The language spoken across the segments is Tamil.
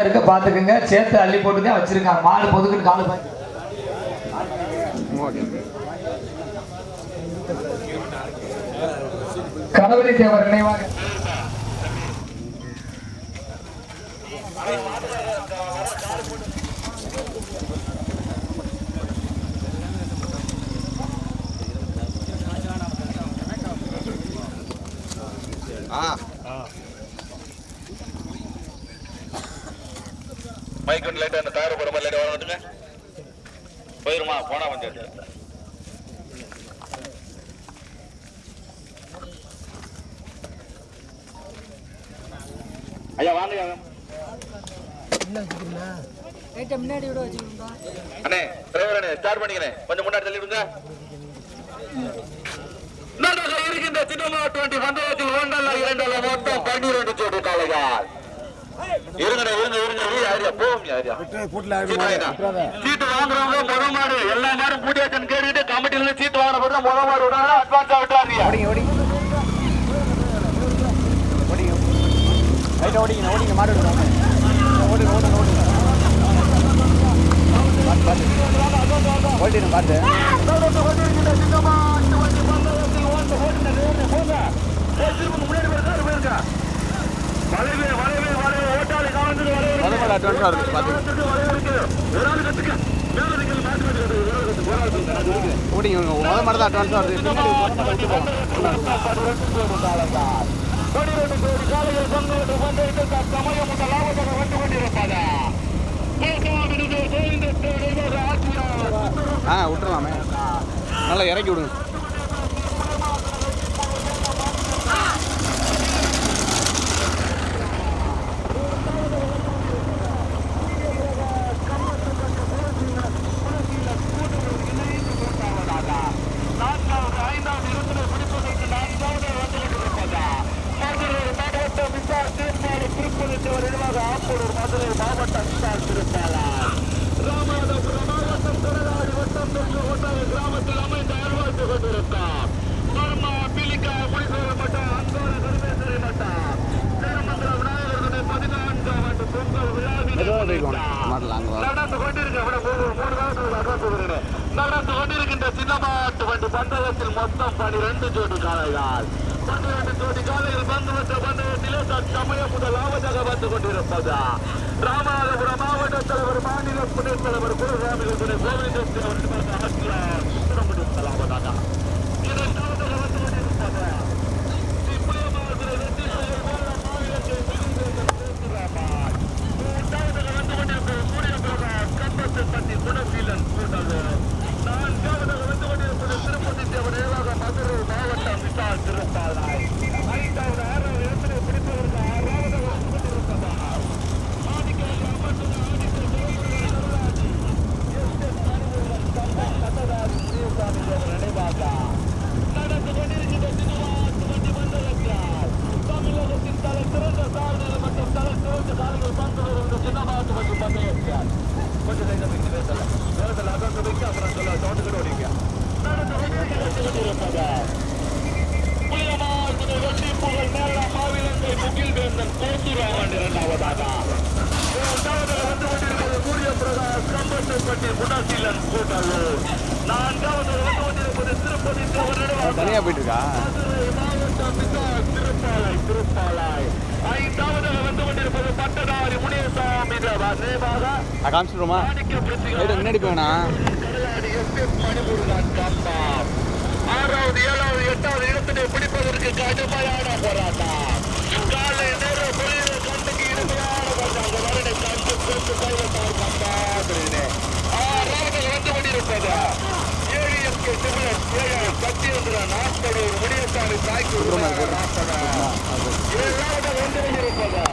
இருக்க பார்த்துக்குங்க. சேர்த்து அள்ளி போட்டு தான் வச்சிருக்காங்க. மாடு பொதுக்குன்னு காலு பாய்க்கு ஓகே தேவர் நினைவாக ஆ. மைக் வந்து லைட்டா அந்த டயர் போட மாதிரி லைட்டா வர வந்துங்க போயிருமா? போனா வந்து ஐயா வாங்க அண்ணே டிரைவர் அண்ணே ஸ்டார்ட் பண்ணிக்கிறேன். கொஞ்சம் முன்னாடி தள்ளி விடுங்க. நடுக இருக்கின்ற சின்னமா டுவெண்ட்டி பந்தயத்தில் ஒன்றல்ல இரண்டல்ல மொத்தம் பன்னிரண்டு ஜோடி காளையார் இருங்கண்ணே இருங்க இருங்க. யாரியா? போவோம் யாரியா? சீட்டு வாங்குறவங்க முத மாடு. எல்லா மாடும் கூட்டியாச்சன் கேட்டுட்டு கமிட்டில இருந்து சீட்டு வாங்குற போது முத மாடு விடாத அட்வான்ஸா விட்டாரியா ஓடிங்க ஓடிங்க. ஓடிங்க ரைட்டா ஓடிங்க ஓடிங்க மாடு விடுங்க ஓடுங்க ஓடுங்க ஓடுங்க. பார்த்து பார்த்து ஓட்டிடுங்க பார்த்து வளைவே வளைவே வளைவே. ஓட்டாளி காவந்து முத மாடு அட்வான்ஸாக இருக்குது பார்த்து ஓடிங்க முத மாடு தான் அட்வான்ஸாக வருது பின்னாடி முத மாடு விட்டு போங்க ஆ விட்டுறலாமே நல்லா இறக்கி விடுங்க மெதுவாக போய்க்கோங்க மாடல் அங்கே வரும் நடந்து கொண்டிருக்க விட மூணு காலத்தில். நடந்து கொண்டிருக்கின்ற சின்னமாட்டு வண்டி பந்தயத்தில் மொத்தம் பனிரெண்டு ஜோடி காளைகள். பன்னிரண்டு ஜோடி காளைகள் வந்து வந்த பந்தயத்திலே தற்சமயம் முதலாவதாக வந்து கொண்டிருப்பது. ராமநாதபுரம் மாவட்ட தலைவர் மாநில துணைத் தலைவர் குருசாமி துணை கோவிந்தன் அவர்கள் ஆட்சியார் சுப்பிரமணியம் முதலாவதாக இரண்டாவதாக வந்து கொண்டிருப்பது ஸ்ரீ புளியமாவதுரை வெற்றி செயல் மாநிலத்தை பேசுகிறார் மூன்றாவதாக வந்து கொண்டிருப்பது சூரியபிரகாஷ் கம்பத்தப்பட்டி குணசீலன் கூட்டல் நான்காவதாக வந்து கொண்டிருப்பது திருப்பதி தேவர் ஏவாக மதுரை மாவட்டம் விசால் திருப்பாலை ஐந்தாவது ஆறாவது இடத்திலே பிடிப்பதற்கு ஆறாவதாக வந்து கொண்டிருப்பதா ஆதிக்கல் அமர்ந்து ஆதிக்கல் நகராட்சி எஸ் எஸ் மணிமுருகன் சம்பத் கட்டதாரி சிவசாமி தேவர் நினைவாக நடந்து கொண்டிருக்கின்ற சினிமாட்டு வண்டி மண்டலத்தால் தமிழகத்தின் தலை சிறந்த சாதனைகள் மற்றும் தலை சிறந்த சாதனைகள் பந்து வருகின்ற சின்னமாட்டு வண்டி பந்தயத்தால் கொஞ்சம் தைரியம் வைத்து பேசல பேசல அதான் வைக்க அப்புறம் சொல்ல தோட்டத்தில் ஓடிங்க நடந்து கொண்டிருக்கின்ற புலியமார் முதல் வெற்றி புகழ் மேலா மாவிலங்கை முகில் வேந்தன் கோத்துராமன் இரண்டாவதாக மூன்றாவதாக வந்து கொண்டிருப்பது சூரிய பிரகாஷ் கம்பத்தப்பட்டி குணசீலன் கூட்டல்லூர் நான்காவதாக வந்து கொண்டிருப்பது திருப்பதி தேவர் தனியாக போயிட்டு இருக்கா மதுரை மாவட்டம் விசால் திருப்பாலை திருப்பாலை ஐந்தாவதாக வந்து கொண்டிருப்பது பட்டதாரி முனியசாமி தேவர் நினைவாக நான் காமிச்சிடுமா முன்னாடி போவேண்ணா ஆறாவது ஏழாவது எட்டாவது இடத்தினை பிடிப்பதற்கு கடுமையான போராட்டம். காலை நேரம் பொழிவு கண்டுக்கு இனிமையான போராட்டம். வரனை கண்டு கொண்டு கைவட்டார் கம்பாடுகிறே ஆறாவது வந்து கொண்டிருப்பது. ஏழிஎஸ்கே சிவலன் ஏழு சத்யேந்திரன் நாற்பதூர் முனியசாமி தாய்க்கு ஏழாவது வந்து கொண்டிருப்பது.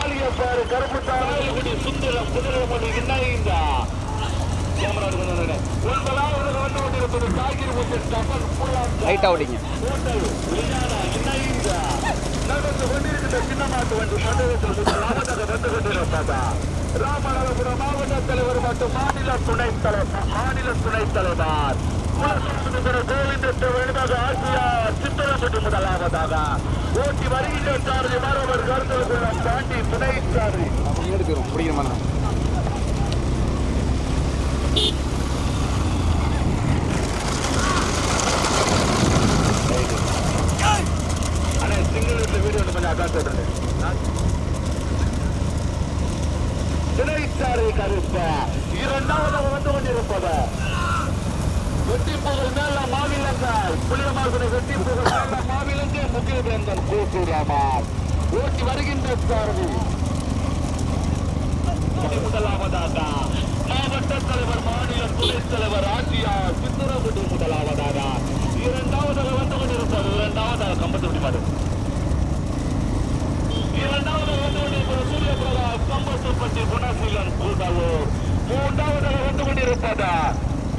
காளியப்பாறு கருப்புத்தாரி சுந்தரம் குதிரைமணி இணைந்தா ஒன்பதாவது வந்து கொண்டிருப்பது தாகிர் முத்தின் ஹோட்டல் விஞ்ஞான இணைந்த. நடந்து கொண்டிருக்கின்ற சின்னமாட்டு வண்டி மண்டலத்தில் முதலாவதாக வந்து கொண்டிருப்பதா ராமநாதபுரம் மாவட்ட தலைவர் மற்றும் மாநில துணைத் தலைவர் மாநில துணைத் தலைவர். குலசேகர முதலாவதாக ஓட்டி வருகின்ற சாரதி மரவர் கருத்துக்குள்ள தாண்டி துணை சாரதி எடுக்கிறோம் போயிடும் அண்ணே வந்து கொண்டிருப்பதா வெட்டி புகழ் மாவிலங்கள் புனிதமாக வெட்டி புகழ் மாவிலங்கள் மாவிலங்கே முக்கிய வேந்தன் கூட்டுராமார் ஓட்டி வருகின்ற சாரதி. முதலாவதாக மாவட்ட தலைவர் மாநில துணைத் தலைவர் ஆசியா சித்துரகுடி முதலாவதாக இரண்டாவதாக வந்து கொண்டிருப்பது இரண்டாவதாக கம்பத்துக்குடி மாடு இரண்டாவதாக வந்து கொண்டிருப்பது சூரிய பிரகாஷ் கம்பத்துப்பட்டி குணசீலன் கூடலூர் மூன்றாவதாக வந்து கொண்டிருப்பதா?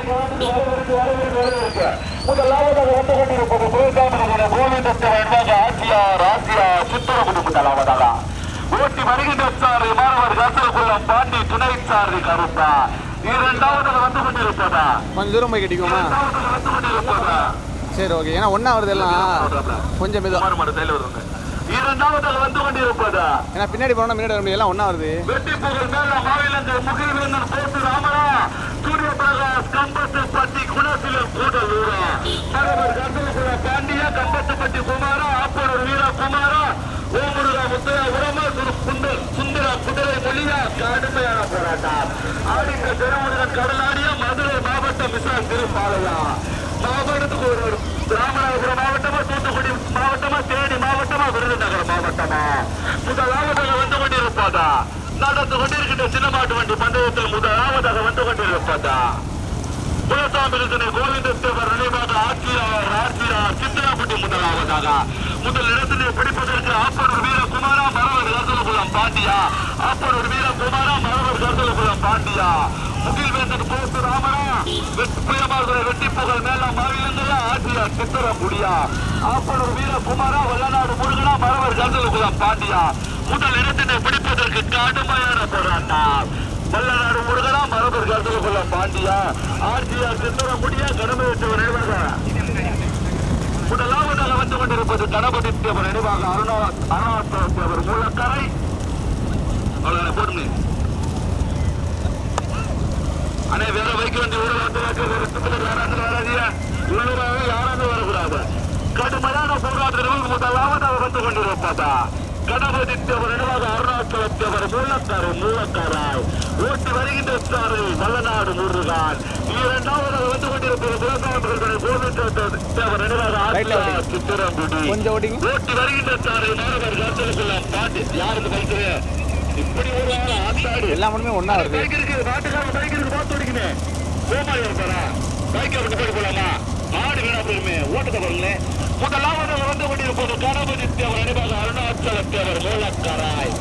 விரைவாக விசால் திருப்பாலையா முதலாவதாக வந்து கொண்டிருப்பது கோவிந்தத்தை வருவாங்க ஆசியார் ஆசியா சித்தரகுடி முதலாவதாக ஓட்டி வருகின்ற சாரி மாணவர் கசல்குளம் பாண்டி துணை சாரி கருப்பா. இரண்டாவதாக வந்து கொண்டிருப்பதா? கொஞ்சம் தூரம் போய் வந்து கொண்டிருப்பதா? சரி ஓகே ஏன்னா ஒன்றா வருது எல்லாம். கொஞ்சம் மெதுவா. இரண்டாவதாக வந்து கொண்டிருப்பதா? ஏன்னா பின்னாடி போனோம்னா முன்னாடி எல்லாம் வருது. வெட்டி புகழ் மேல மாவிலங்கள் முகில்வேந்தன் போட்டு ராமரா சூரிய பிரகாஷ் கம்பத்து பட்டி குணசிலன் கூடலூரா. மரபர் கந்தலகுல பாண்டியா கம்பத்து பட்டி குமாரா ஆப்பூர் வீர குமாரா ஓமுருகா முத்தையா உரமா சுந்தரா குதிரை மொழியா கடுமையான போராட்டம். ஆடிக்க திருமுருகன் கடலாடியா மதுரை மாவட்டம் விசால் திருப்பாலையா. மாவட்டத்துக்கு ஒரு ராமநாதபுரம் மாவட்டமா தூத்துக்குடி மாவட்டமா தேனி மாவட்டமா விருதுநகர் மாவட்டமா? முதலாவதாக வந்து கொண்டிருப்பதா? நடந்து கொண்டிருக்கின்ற சின்னமாட்டு வண்டி பந்தயத்தில் முதலாவதாக வந்து கொண்டிருப்பதா? குலசாமிரசனை கோவிந்தத்தேவர் நினைவாக ஆட்சியாளர் ஆட்சியாளர் சித்திராப்பட்டி முதலாவதாக. முதல் இடத்திலே பிடிப்பதற்கு ஆப்பனூர் வீரகுமாரா மரவர் கர்தலகுலம் பாண்டியா. ஆப்பனூர் வீரகுமாரா மரவர் கர்தலகுலம் பாண்டியா. முகில்வேந்தன் போட்டு ராமரா. வெற்றி புயமார்களை வெட்டி புகழ் மேல மாவிலங்களா ஆட்சியார் சித்திரப்புடியா ஆப்பனூர் வீரகுமாரா வல்லநாடு முருகனா மரவர் கர்தலகுலம் பாண்டியா. முதல் இடத்தினை பிடிப்பதற்கு கடுமையான போராட்டம் வல்லநாடு முருகனா மரபர் கருத்துக்குள்ள பாண்டியா. ஆர்ஜிஆர் சித்தரமுடியா கடமையற்றவர் நினைவாக. முதலாவதாக வந்து கொண்டிருப்பது கணபதி தேவர் நினைவாக அருணா அருணாச்சல தேவர் மூலக்கரை. அவ்வளவு போடுங்க அண்ணே ஊரை வந்து வைக்க வேற சுத்தத்தில் யாராவது வராதியா உள்ளூராக யாராவது வரக்கூடாது. கடுமையான போராட்டங்கள் முதலாவதாக வந்து கொண்டிருப்பதா? கணபதி தேவர் நினைவாக அருணாச்சல தேவர் மூலக்காரு மூலக்காராய். ஓட்டி வருகின்ற சாரை வல்லநாடு முருகான். இரண்டாவதாக வந்து கொண்டிருப்பது விவசாயிகள் கோவிந்த தேவர் நினைவாக. சித்திரங்குடி ஓட்டி வருகின்ற சாரை மாணவர் காத்திருக்கலாம் பாட்டு. யாருக்கு வைக்கிறேன் இப்படி ஒரு ஆள் ஆத்தாடி. எல்லா மணிமே ஒன்றா வருது. பைக் இருக்கு நாட்டுக்காரன் பைக் இருக்கு பார்த்து ஓடிக்கணும் போமா இருப்பாரா பைக்கை விட்டு போய் போலாமா? மாடு வீணா போயிருமே. ஓட்டத்தை பாருங்களேன். முதலாவது வந்து கொண்டிருப்பது கணபதி தேவர் அணிபாக அருணாச்சல தேவர் மூலக்காராய்.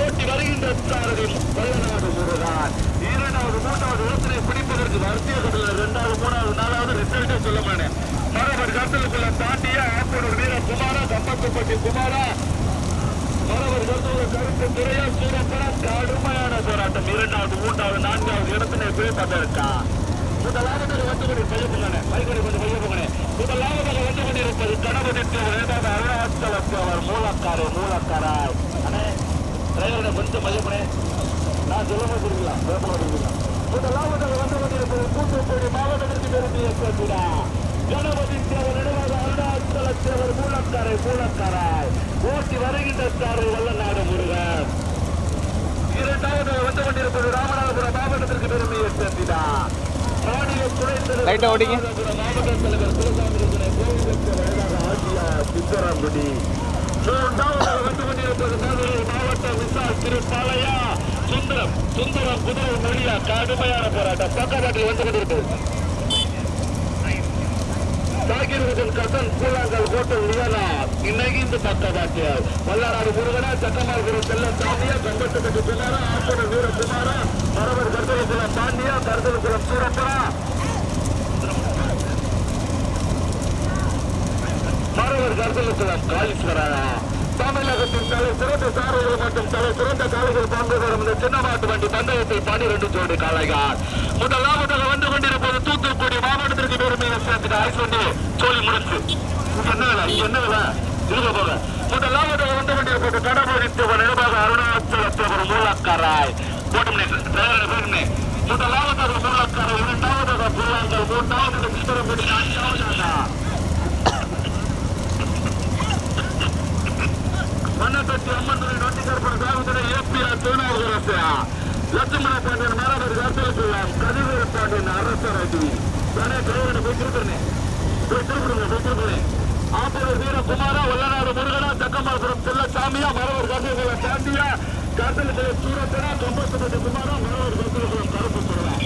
ஓட்டி வருகின்ற சாரதி வல்லநாடு முருகான். இரண்டாவது மூன்றாவது இடத்தினை பிடிப்பதற்கு வரிசைய கட்டல இரண்டாவது மூணாவது நாலாவது ரிசல்ட்டே சொல்ல மாட்டேன். மரபர் கருத்தலுக்குள்ள தாண்டிய ஆப்பனூர் வீர குமாரா கம்பத்துப்பட்டி குமாரா. மரவர் கருத்துள்ள கருத்து துறையா சூரப்பட கடுமையான போராட்டம். இரண்டாவது மூன்றாவது நான்காவது இடத்தினை பிடிப்பதற்கா முதலாவதாக வந்து கொண்டு பைய போங்கண்ணே பைக்கடி கொஞ்சம் பைய போங்கண்ணே முதலாவதாக வந்து கொண்டிருப்பது கணபதி தேவர் ஏதாவது அருணாச்சல தேவர் மூலக்காரு மூலக்காராய் அண்ணே டிரைவரை கொஞ்சம் பைய நான் சொல்ல போயிருக்கலாம் பேப்பர் போயிருக்கலாம் முதலாவதாக வந்து கொண்டிருப்பது தூத்துக்குடி மாவட்டத்திற்கு பெருமையை சேர்த்துடா கணபதி தேவர் நினைவாக அருணாச்சல தேவர் மூலக்காரை மூலக்காராய் ஓட்டி வருகின்ற வல்ல வல்லநாடு முருகன் இரண்டாவது வந்து கொண்டிருப்பது ராமநாதபுரம் மாவட்டத்திற்கு பெருமையை சேர்த்திடா. மாநில துணைத் ஓடிங்க. ராமநாதபுரம் மாவட்டம் விசால் திருப்பாலையா சுந்தரம் சுந்தரம் குதிரை மொழியா கடுமையான போராட்டம் பக்கவாட்டில் வந்து கொண்டிருக்கிறது சாகிருவதன் கசன் கூழாங்கல் ஹோட்டல் லியனா இன்னைக்கு இந்த பக்கவாட்டில் வல்லாராடு முருகனா சக்கமார்புரம் செல்ல சாமியா கம்பத்துக்கு பின்னாரா ஆப்பன வீர குமாரா மரவர் கருதலுக்குளம் பாண்டியா கருதலுக்குளம் சூரப்பரா பரவர் கருதலுக்குளம் காளீஸ்வரரா தமிழகத்தின் தலை சிறந்த சாரதிகள் மற்றும் தலை சிறந்த காலைகள் பங்கு தரும் இந்த சின்ன மாட்டு வண்டி பந்தயத்தில் பன்னிரண்டு ஜோடி காளைகள். முதலாவதாக வந்து கொண்டிருப்பது தூத்துக்குடி மாவட்டத்திற்கு பெருமையை சேர்த்துட்டு ஐஸ் வந்து சோழி முடிச்சு என்ன வேலை என்ன வேலை இருக்க போக முதலாவது வந்து கொண்டிருப்பது கடவுளித்தவன் நிர்வாக அருணாச்சலத்தவர் மூலக்காராய். போட்டம் டிரைவர் பேருமே முதலாவதாக மூலக்காரை இரண்டாவதாக புல்லாங்கல் மூன்றாவதாக சித்திரப்படி நான்காவதாக மன்னப்பட்டி அம்மன் துறை நோட்டிகர்புரம் சாகுதுறை ஏபிஆர் திருநாவுக்கரசு. லட்சுமண பாண்டியன் மாறாவர் கருத்தலுக்குள்ளாம் கதிவீர பாண்டியன் அரசர் தானே டிரைவரை போய் திருப்பண்ணே போய் திருப்பிடுங்க போய் திருப்பண்ணே ஆப்பூர் வீரகுமாரா வல்லநாடு முருகனா தக்கமாபுரம் செல்லசாமியா மரவர் கருத்தலுக்குள்ள சாந்தியா கருத்தலுக்குள்ள சூரத்தனா கம்பத்துப்பட்டி குமாரா மரவர் கருத்தலுக்குள்ள கருப்பு சொல்லலாம்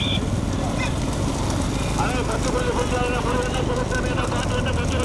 அதே பத்து கோயில் கொஞ்சம் முருகன் செல்லசாமி என்ன பாட்டு? என்ன பத்து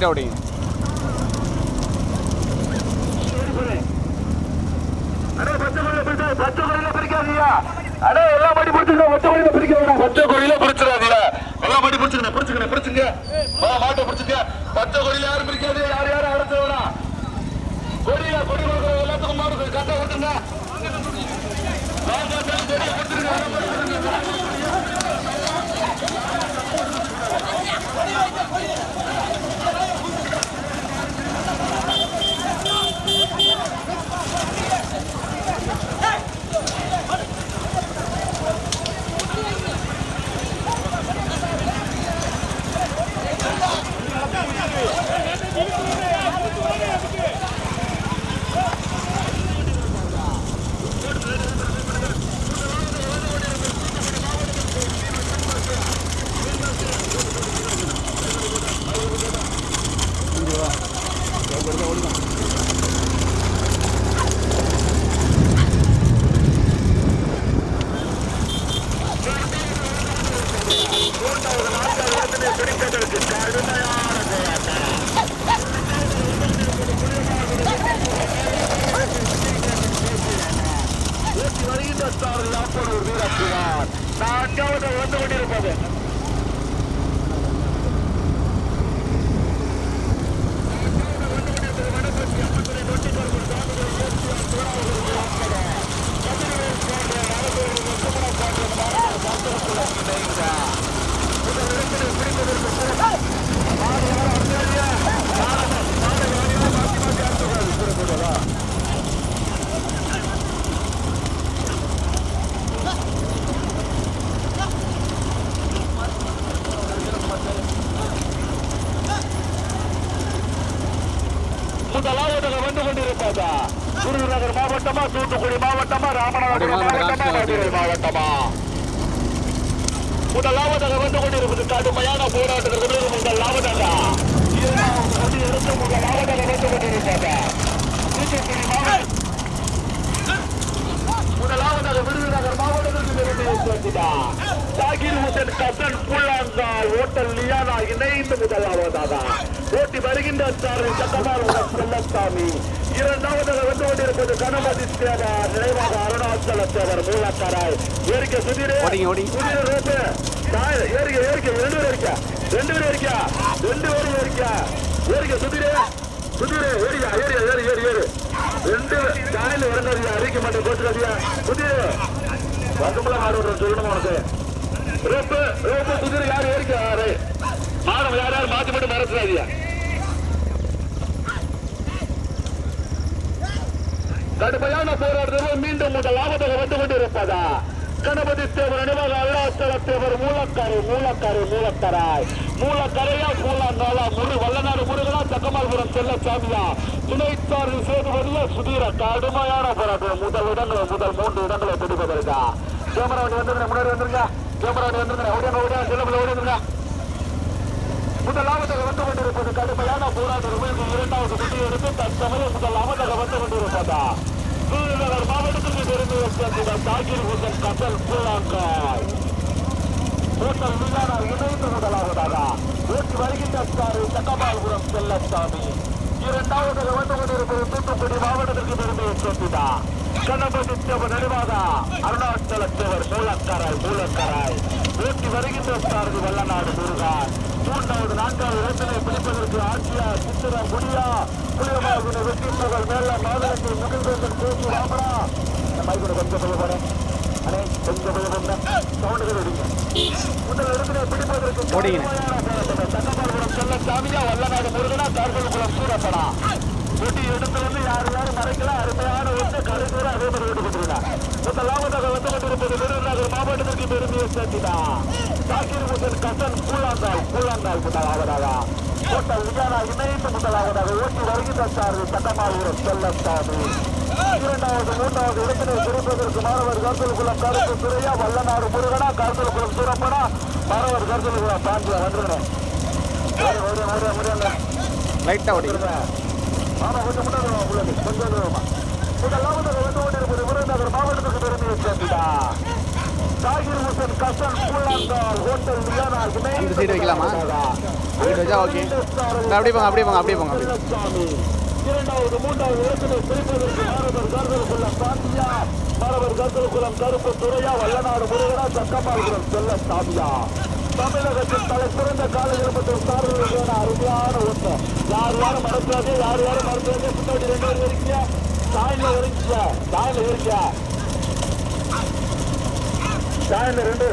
ரைட் ஓடிங்க கடுமையான போராட்டத்திற்கு உங்கள் இரண்டாவது கொடி எடுத்து முதலாவதாக வந்து கொண்டிருப்பதா தூத்துக்குடி மாவட்டம் முதலாவதாக விருதுநகர் மாவட்டத்திற்கு பெருமையை ஜாகிர் ஹுசேன் கசன் புல்லாங்கால் ஓட்டல் லியானா இணைந்து முதலாவதாக ஓட்டி வருகின்ற சாரதி சட்டமாறுடன் செல்லசாமி. இரண்டாவதாக வந்து கொண்டிருப்பது கணபதி சேவா நினைவாக அருணாச்சல தேவர் மூலக்காராய். ஏறிக்க சுதிரே. சுதிர ரோட்டு. தாய் ஏறிக்க ஏறிக்க ரெண்டு பேர் இருக்க ரெண்டு பேர் இருக்க ரெண்டு பேரும் ஏறிக்க. ஏறிக்க சுதிரே. சுதிரே ஏறியா ஏறியா ஏறி ஏறி ஏறி. ரெண்டு தாயில இறங்காதியா அறிக்க மாட்டேன் கோச்சுக்காதியா சுதிரே. மாடு விடுறேன் சொல்லணும் உனக்கு? ரோப்பு ரோப்பு சுதிர யார் ஏறிக்க யாரு மாடம் யார் யார் மாத்தி மட்டும் மறந்துடாதியா கடுமையான போராட்டத்தில் மீண்டும் முதலாவதாக வந்து கொண்டிருப்பதா? கணபதி தேவர் நினைவாக அருணாச்சல தேவர் மூலக்காரு மூலக்காரு மூலக்காராய். மூலக்கரையா மூலங்காலா முரு வல்லநாடு முருகனா சக்கமால்புரம் செல்ல சாமியா துணைச்சார்பு சேதுபதியா சுதீர கடுமையான போராட்டம். முதல் இடங்களை முதல் மூன்று இடங்களை பிடிப்பதற்கா. கேமரா வண்டி வந்துருங்க முன்னாடி வந்துருங்க. கேமரா வண்டி வந்துருங்க ஓடியா ஓடியா முதலாவதாக வந்து கொண்டிருப்பது கடுமையான போராட்டம் இரண்டாவது புள்ளி எடுத்து தற்சமயம் முதலாவதாக வந்து கொண்டிருப்பதா விருதுநகர் மாவட்டத்திற்கு பெருமை சேர்ந்த தாகிர் ஹுசன் கசல் பூலாங்காய் ஹோட்டல் விழானா இணைந்து முதலாவதாக ஓட்டி வருகின்ற சாரு சக்கமால்புரம் செல்லசாமி இரண்டாவதாக வந்து கொண்டிருப்பது தூத்துக்குடி மாவட்டத்திற்கு பெருமையை சேர்த்துதா கண்ணப்பட்டி தேவர் நினைவாக அருணாச்சல தேவர் மூலக்கராய் மூலக்கராய் ஓட்டி வருகின்ற சாரதி வல்லநாடு முருகான் மூன்றாவது நான்காவது இடத்தினை பிடிப்பதற்கு ஆட்சியா சித்திர முடியா? புளியமாவின வெற்றி புகழ் மேல மாதத்தை முகில்வேந்தன் பேசி ராமரா. இந்த கொஞ்சம் போகிறேன் முதலாவதாக மாவட்டத்திற்கு பெருமையை சேர்த்துதா சாக்கிர் முசன் கசன் கூழாந்தாள் கூழாந்தாள் முதலாவதாக ஹோட்டல் விஜயானா இணைந்து முதலாவதாக ஓட்டி வருகின்ற சார்பு சட்டமாவூரம் செல்லத்தாமி இரண்டாவது மூன்றாவது இடத்தினை பிடிப்பதற்கு மாணவர் கருத்தலுக்குளம் கருத்து துறையா வல்லநாடு முருகனா கருத்தலுக்குளம் சூரப்படா மாணவர் கருத்தலுக்குளம் பாண்டியா வந்துருங்க ஓடி ஓடி ஓடி முடியல லைட்டாக ஓடி ஆமா கொஞ்சம் முன்னாடி உள்ளது கொஞ்சம் தூரமா முதலாவதாக வந்து கொண்டிருப்பது விருதுநகர் மாவட்டத்துக்கு பெருமையை சேர்த்துடா தாகிர் ஹுசன் கசன் புல்லாங்கால் ஹோட்டல் வியானா அந்த side வைக்கலாமா? இந்த அப்படியே போங்க, அப்படியே போங்க, அப்படியே போங்க. இரண்டாவது மூன்றாவது இடத்தினை பிரிப்பதற்கு மாணவர் கருதலுக்குள்ள பாண்டியா மாணவர் கருதலுக்குளம் கருப்பு துறையா? வல்லநாடு முருகனா? சக்கமாபுரம் செல்ல சாமியா? தமிழகத்தில் தலை சிறந்த காலையில் மற்றும் சார்பில் அருமையான ஒன்று. யார் யாரும் மறக்காது யார் யாரும் மறக்காது. முன்னாடி ரெண்டு பேரும் இருக்கீங்க சாயில இருக்கீங்க சாயில இருக்கீங்க சாயில ரெண்டு.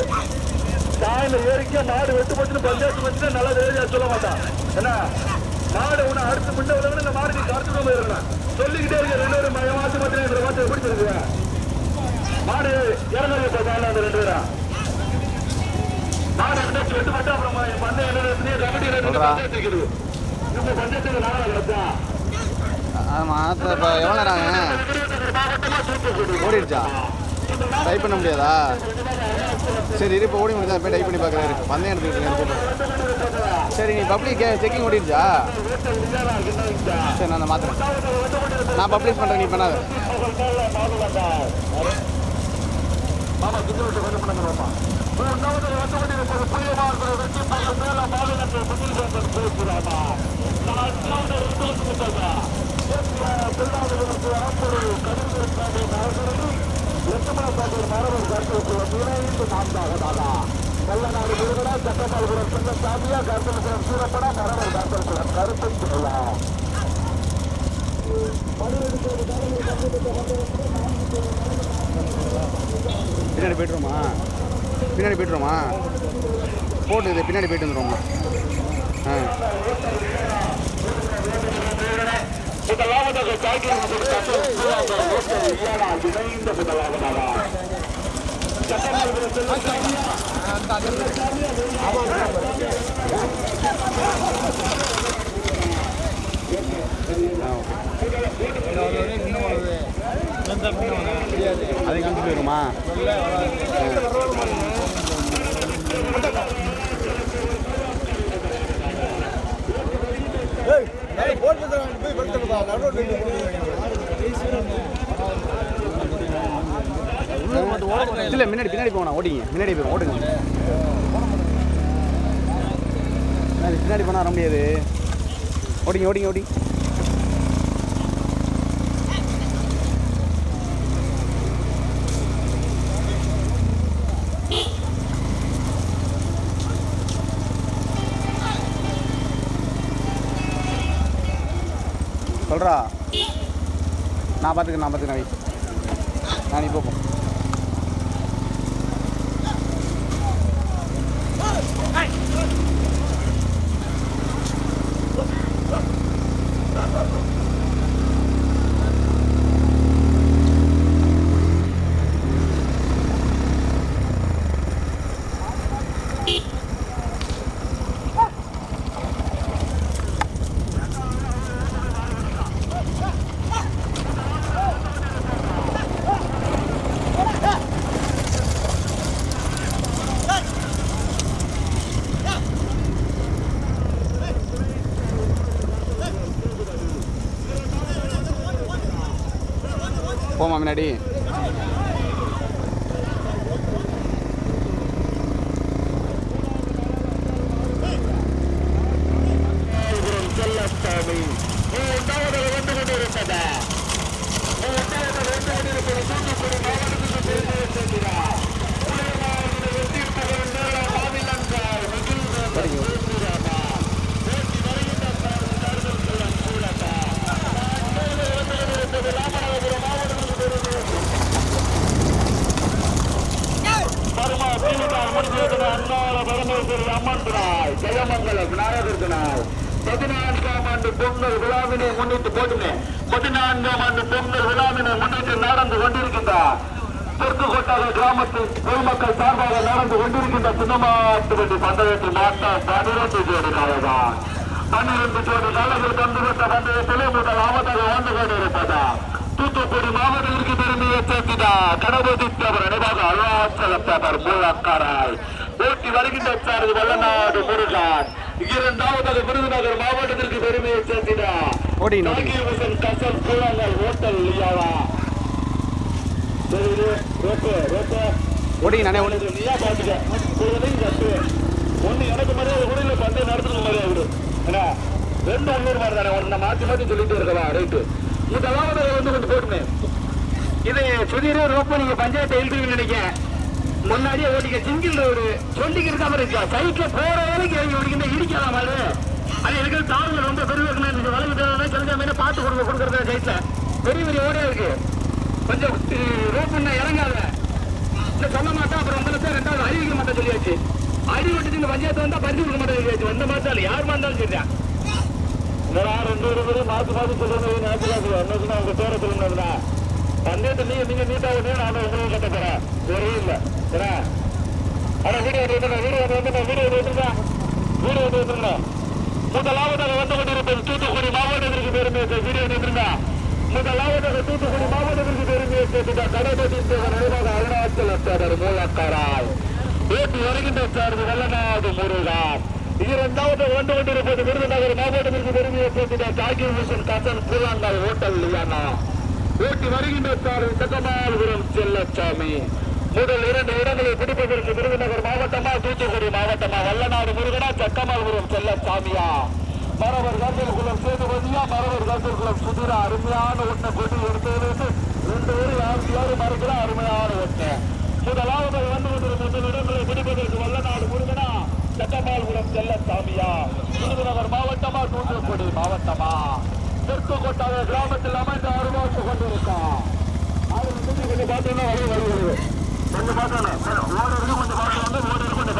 சாயில ஏறிக்க மாடு வெட்டு போச்சுன்னு பஞ்சாயத்து வச்சு நல்லா தெரிஞ்சா சொல்ல மாட்டான். என்ன? மாடு உன்னை அடுத்து முன்ன உதவி இந்த மாடு நீ போயிருக்கணும் சொல்லிக்கிட்டே இருக்க ரெண்டு பேரும் மய மாத்து மாத்திரம் இந்த மாட்டு பிடிச்சிருக்கு மாடு இறங்கி போட்டாங்க அந்த ரெண்டு பேரும் மாடு ரெண்டு வெட்டு மட்டும் அப்புறம் என்ன நடத்துனீங்க கமிட்டி ரெண்டு. பஞ்சாயத்து இருக்குது. இந்த பஞ்சாயத்துக்கு நாளாக கிடைச்சா ஆமாம் இப்போ எவ்வளோ? ஓடிடுச்சா? டைப் பண்ண முடியாதா? சரி இரு இப்போ ஓடி முடிஞ்சா போய் டைப் பண்ணி பார்க்குறாரு பந்தயம் எடுத்துக்கிட்டு சரி நீ பப்ளிக் செக்கிங் ஓடிடுச்சா சரி நான் அதை மாற்றுறேன் நான் பப்ளிஷ் பண்ணுறேன் நீ பண்ணாத. மாமா கிட்ட மாணவர் கருத்துக்கு இணைந்து நான்காவதாக கள்ளநாடு முருகனா சட்டமால்புரம் செல்ல சாமியா கருத்தலுக்குளம் சூரப்படா கரவல் கருத்தலுக்குளம் கருத்தை சொல்லலாம் பின்னாடி போயிட்டுருமா? பின்னாடி போயிட்டுருமா? போட்டு இது பின்னாடி போயிட்டு வந்துடுவோம்மா ஆ. முதலாவதாக சாய்க்கில் இணைந்த முதலாவதாக சட்டமன்ற செல்ல இல்லை முன்னாடி பின்னாடி போகணும். ஓடிங்க. முன்னாடி போய் ஓடுங்க. பின்னாடி பின்னாடி போனால் வர முடியாது. ஓடிங்க ஓடிங்க ஓடி சொல்கிறா நான் பார்த்துக்கிறேன் நான் பார்த்துக்கிறேன் வை. நான் நீ స్వామిని பொதுமக்கள் சார்பாக நடந்து கொண்டிருக்கின்ற சின்னமாட்டு வண்டி பந்தயத்தில் மாட்ட பனிரெண்டு ஜோடி காலதான் பன்னிரண்டு ஜோடி காலங்கள் கண்டுவிட்ட பந்தயத்திலே முதல் ஆபத்தாக வந்து கொண்டிருப்பதா? தூத்துக்குடி மாவட்டத்திற்கு பெருமையை சேர்த்திடா கணபதி தேவர் நினைவாக அருணாச்சல தேவர் மூலக்காராய் ஓட்டி வருகின்ற சாரதி வல்லநாடு முருகான். இரண்டாவதாக விருதுநகர் மாவட்டத்திற்கு பெருமையை சேர்த்திடா கசல் கூழாங்கல் ஹோட்டல் லியாவா. சரி இரு. ரோப்பு ஓடி நானே ஓடி. நீயா பாத்துக்க ஒண்ணு எனக்கு மரியாதை கூட இல்ல பந்தயம் நடத்துறது மரியாதை என்ன ரெண்டு அண்ணூறு மாதிரி தானே ஒன்னு மாத்தி மாத்தி சொல்லிட்டு இருக்கவா? ரைட்டு இதெல்லாம் வந்து கொஞ்சம் போட்டுமே. இது சுதீர ரோப்ப நீங்க பஞ்சாயத்து எழுதுவீங்கன்னு நினைக்கிறேன். முன்னாடியே ஓட்டிக்க சிங்கிள் ரோடு சொல்லிக்கு மாதிரி இருக்கா? சைக்கிள் போற வேலைக்கு இறங்கி ஓடிக்கிட்டு இடிக்கலாம் மாதிரி அது எனக்கு தாழ்வு ரொம்ப பெரிய இருக்கணும் நீங்க வளர்ந்து தெரிஞ்ச மாதிரி பார்த்து கொடுங்க கொடுக்குறது சைட்ல பெரிய பெரிய ஓடியா இருக்கு. கொஞ்சம் ரோப் இறங்காத. இல்ல சொல்ல மாட்டேன் அப்புறம் உங்களை சார் ரெண்டாவது அறிவிக்க மாட்டேன் சொல்லியாச்சு. அடி விட்டுட்டு இந்த பஞ்சாயத்து வந்தா பரிசு கொடுக்க மாட்டேன் சொல்லியாச்சு. வந்த மாதிரி யார் வந்தாலும் நான் ரெண்டு இருபது மாத்து மாத்து சொல்றது என்ன என்னதுன்னா உங்க பேரை சொல்லணும்னா பந்தயத்தை நீங்க நீங்க நீட்டா ஒண்ணு நான் உங்களுக்கு கட்ட போறேன். ஒரே இல்ல. சரியா ஆனா வீடியோ வந்து வீடியோ வந்து வீடியோ எடுத்துங்க வீடியோ எடுத்துங்க முதலாவதாக வந்து கொண்டிருப்பது தூத்துக்குடி மாவட்டத்திற்கு பெருமை வீடியோ எடுத்துங்க முதலாவதாக தூத்துக்குடி மாவட்டத்திற்கு பெருமையை சேர்த்துட்ட கடைபதி நினைவாக அருணாச்சல தேவர் மூலக்காராய். ஓட்டி வருகின்ற சார்பு வல்லநாடு முருகான் இரண்டாவது வந்து கொண்டிருப்பது விருதுநகர் மாவட்டத்திற்கு பெருமையை சேர்த்துட்ட காக்கி மிஷன் கசன் கூழாங்கால் ஹோட்டல் லியானா. ஓட்டி வருகின்ற சார்பு சக்கமால்புரம் செல்லச்சாமி முதல் இரண்டு இடங்களை பிடிப்பதற்கு விருதுநகர் மாவட்டமா தூத்துக்குடி மாவட்டமா வல்லநாடு முருகனா சக்கமால்புரம் செல்லச்சாமியா மரவர் காந்தல் குளம் சேதுபதியா மரவர் காந்தல் குளம் சுதிரா. அருமையான ஒன்றை கொண்டு எடுத்து ரெண்டு பேரும் யாருக்கு யாரு மறைக்கிற அருமையான ஒன்றை முதலாவது வந்து கொண்டிருந்த முதல் இடங்களை பிடிப்பதற்கு வல்ல நாடு முருகனா. சட்டமால்புரம் செல்லசாமியா. விருதுநகர் மாவட்டமா? தூத்துக்குடி மாவட்டமா? தெற்கு கொட்டாத கிராமத்தில் அமைந்து அருவாக்கு கொண்டிருக்கோம் அது வந்து கொஞ்சம் பார்த்தீங்கன்னா வழி வழி வருது கொஞ்சம் பார்த்தோம் ஓடுறது கொஞ்சம் பார்த்தோம்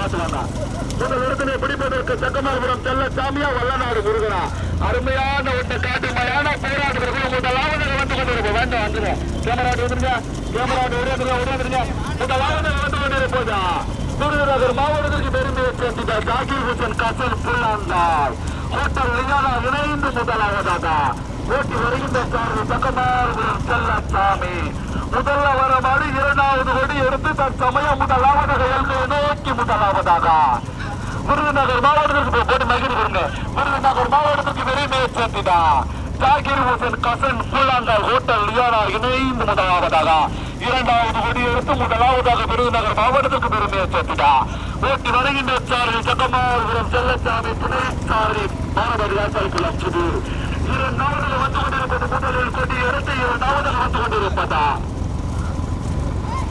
ஓடுறது கொஞ்சம் பார்த்துலாம் முதல் இடத்திலே பிடிப்பதற்கு சக்கமாபுரம் செல்லசாமியா வல்லநாடு முருகனா. அருமையான ஒன்றை காட்டுமையான போராட்டத்திற்கு முதலாவது வந்து கொண்டிருப்போம் வேண்டாம் வந்துடும் கேமரா வந்துருங்க. கேமரா உடையாதுங்க உடையாதுங்க முதலாவது வந்து கொண்டிருப்போதா விருதுநகர் மாவட்டத்திற்கு பெருமையை சேர்ந்த ஜாகிர் ஹுசன் கசல் புல்லாந்தார் ஹோட்டல் லியானா இணைந்து முதலாவதாக ஓட்டி வருகின்ற சார்பு சக்கமாபுரம் செல்லசாமி முதல்ல வர மாதிரி இரண்டாவது கொடி எடுத்து தற்சமயம் முதலாவதாக எல்லையை நோக்கி முதலாவதாக. விருதுநகர் மாவட்டத்திற்கு போட்டு மகிழ்ச்சி கொடுங்க. விருதுநகர் மாவட்டத்திற்கு பெருமையை சேர்த்துடா ஜாகிர் ஹுசன் கசன் புல்லாங்கால் ஹோட்டல் லியானா இணைந்து முதலாவதாக. இரண்டாவது கொடி எடுத்து முதலாவதாக விருதுநகர் மாவட்டத்திற்கு பெருமையை சேர்த்துட்டா ஓட்டி வருகின்ற சாரதி சக்கமாபுரம் செல்லச்சாமி துணை சாரதி மாணவர் வாசலுக்குள்ள சுது இரண்டாவது வந்து கொண்டிருப்பது முதலில் கொடி எடுத்து இரண்டாவது வந்து கொண்டிருப்பதா?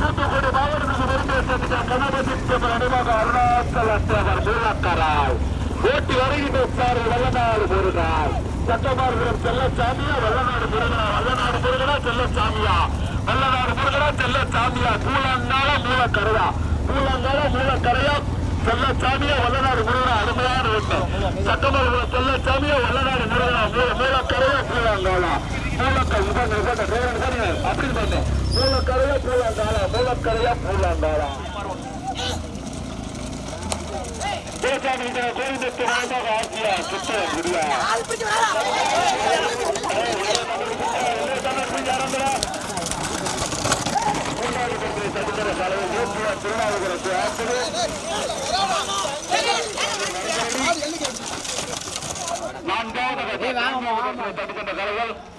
தூத்துக்குடி மாவட்டத்துக்கு பெருமையை சேர்த்துட்ட கணபதி தேவர் நினைவாக அருணாச்சல தேவர் மூலக்கராய் ஓட்டி வருகின்ற சார் வல்லநாடு முருகாய் சட்டமார்புரம் செல்லச்சாமியா வல்லநாடு முருகனா வல்லநாடு முருகனா செல்லச்சாமியா வல்லநாடு முருகனா செல்லச்சாமியா கூழங்கால மூலக்கரையா கூழங்கால மூலக்கரையா செல்லச்சாமியா வல்லநாடு முருகனா அருமையான ஒன்று சட்டமார்புரம் செல்லச்சாமியா வல்லநாடு முருகனா மூல- மூலக்கரையா கூழங்காலா மூலக்கரை இவங்க இவங்க வேற வேற அப்படி பண்ணேன் மூலக்கரையா கூழங்காலா மூலக்கரையா கூழங்காலா தேசாமி கோவிந்தத்து வாழ்ந்தாக ஆட்சியா சுத்த முடியா